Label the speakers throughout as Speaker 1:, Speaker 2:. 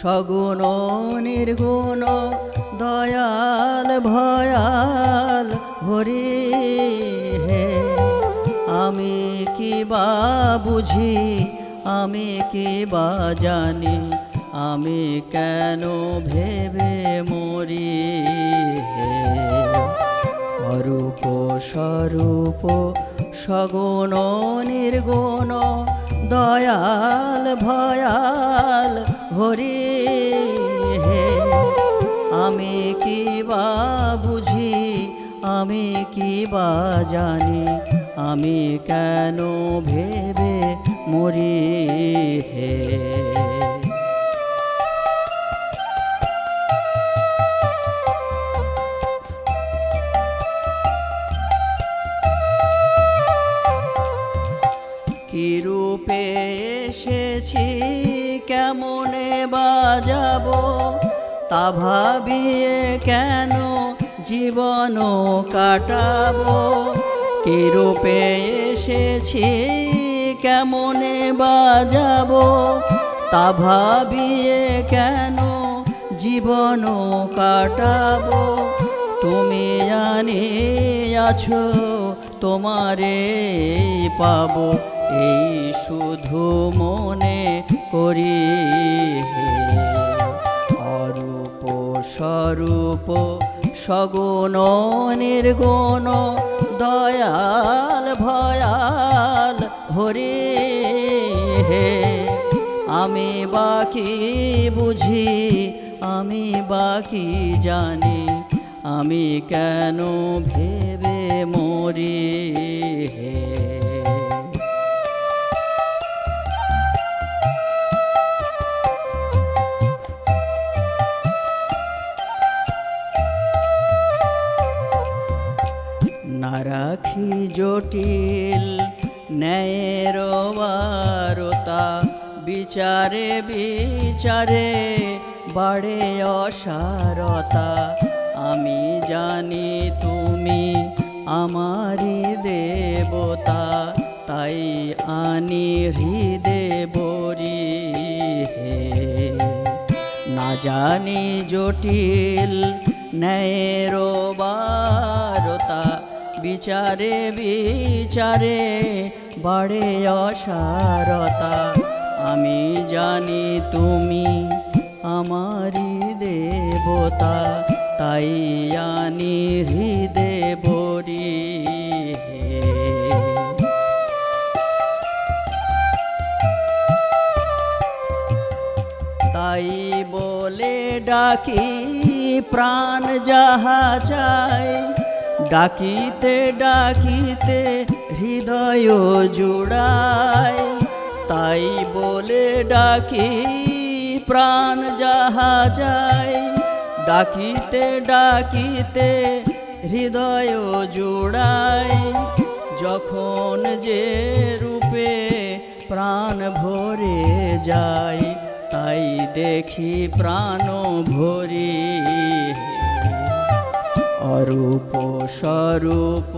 Speaker 1: সগুণ নির্গুণ, দয়াল ভয়াল হরি হে। আমি কি বা বুঝি, আমি কি বা জানি, আমি কেন ভেবে মরি হে। অরূপ স্বরূপ, সগুণ নির্গুণ, দয়াল ভয়াল হরি হে আমি কি বা বুঝি আমি কি বা জানি আমি কেন ভেবে মরি? কেমনে বাজাবো? তা ভাবিয়ে কেন জীবন কাটাবো? কি রূপে এসেছি, কেমনে বাজাবো? তা ভাবিয়ে কেন জীবন কাটাবো? তুমি জানি আছো, তোমারে পাবো। এই শুধু মনে করি অরূপ স্বরূপ, সগুণ নির্গুণ, দয়াল ভয়াল হরি হে। আমি বাকি বুঝি, আমি বাকি জানি, আমি কেন ভেবে মরি হে? রাখি জটিল, ন্যায়ের বিচারে বিচারে বাড়ে অসারতা। আমি জানি তুমি আমারই দেবতা, তাই আনি হৃদে বরি হে। না জানি জটিল, ন্যায়ের বিচারে বিচারে বাড়ে অসারতা। আমি জানি তুমি আমারই দেবতা, তাই আনি হৃদে বরি তাই বলে ডাকি প্রাণ যাহা চাই ডাকিতে ডাকিতে হৃদয় জুড়াই, তাই বলে ডাকি, প্রাণ যাহা যায় ডাকিতে ডাকিতে হৃদয় জুড়াই, যখন যে রূপে প্রাণ ভরে যায় তাই দেখি প্রাণ ভরি। অরূপ স্বরূপ,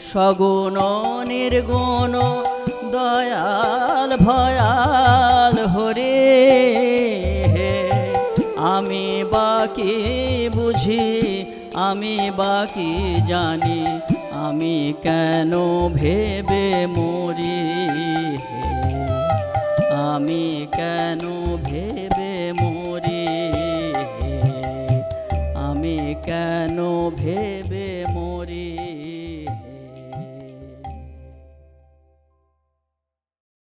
Speaker 1: সগুণ নির্গুণ, দয়াল, ভয়াল, হরে হে। আমি বাকি বুঝি, আমি বাকি জানি, আমি কেন ভেবে মরি হে? আমি কেন আমি কেন ভেবে